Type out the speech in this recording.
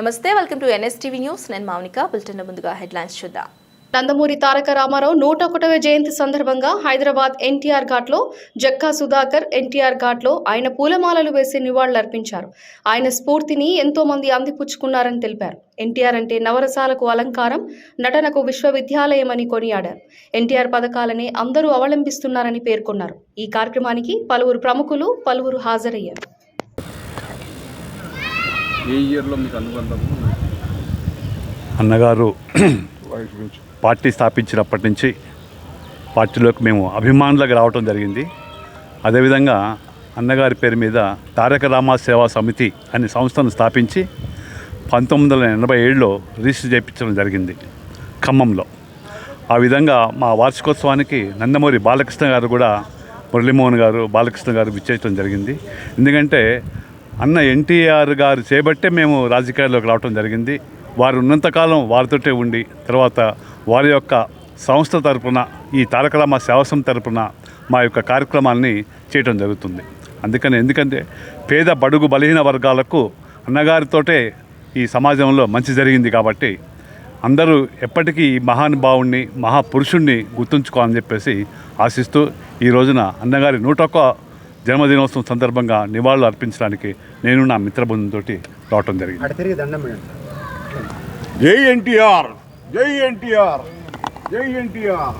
నమస్తే welcome to NSTV news. నేను Mounika bulletin ముందుగా హెడ్లైన్స్ చూద్దాం. నందమూరి తారక రామారావు నూట ఒకటవ జయంతి సందర్భంగా హైదరాబాద్ ఎన్టీఆర్ ఘాట్లో జక్కా సుధాకర్ ఎన్టీఆర్ ఘాట్లో ఆయన పూలమాలలు వేసి నివాళులర్పించారు. ఆయన స్ఫూర్తిని ఎంతో మంది అందిపుచ్చుకున్నారని తెలిపారు. ఎన్టీఆర్ అంటే నవరసాలకు అలంకారం నటనకు విశ్వవిద్యాలయమని కొనియాడారు. ఎన్టీఆర్ పథకాలని అందరూ అవలంబిస్తున్నారని పేర్కొన్నారు. ఈ కార్యక్రమానికి పలువురు ప్రముఖులు పలువురు హాజరయ్యారు. ఏ ఇయర్లో మీకు అనుబంధము? అన్నగారు పార్టీ స్థాపించినప్పటి నుంచి పార్టీలోకి మేము అభిమానులకు రావటం జరిగింది. అదేవిధంగా అన్నగారి పేరు మీద తారక రామ సేవా సమితి అనే సంస్థను స్థాపించి పంతొమ్మిది వందల ఎనభై ఏడులో రిజిస్టర్ చేయించడం జరిగింది ఖమ్మంలో. ఆ విధంగా మా వార్షికోత్సవానికి నందమూరి బాలకృష్ణ గారు కూడా మురళీమోహన్ గారు బాలకృష్ణ గారు విచ్చేయడం జరిగింది. ఎందుకంటే అన్న ఎన్టీఆర్ గారు చేపట్టే మేము రాజకీయాల్లోకి రావడం జరిగింది. వారు ఉన్నంతకాలం వారితోటే ఉండి తర్వాత వారి యొక్క సంస్థ తరపున ఈ తారకరామ సేవసం తరపున మా యొక్క కార్యక్రమాన్ని చేయటం జరుగుతుంది. అందుకని ఎందుకంటే పేద బడుగు బలహీన వర్గాలకు అన్నగారితోటే ఈ సమాజంలో మంచి జరిగింది కాబట్టి అందరూ ఎప్పటికీ ఈ మహానుభావుణ్ణి మహాపురుషుణ్ణి గుర్తుంచుకోవాలని చెప్పేసి ఆశిస్తూ ఈ రోజున అన్నగారి నూట ఒక్క జన్మదినోత్సవం సందర్భంగా నివాళులు అర్పించడానికి నేను నా మిత్రబృందంతో రావటం జరిగింది. జై ఎన్టీఆర్ జై ఎన్టీఆర్ జై ఎన్టీఆర్.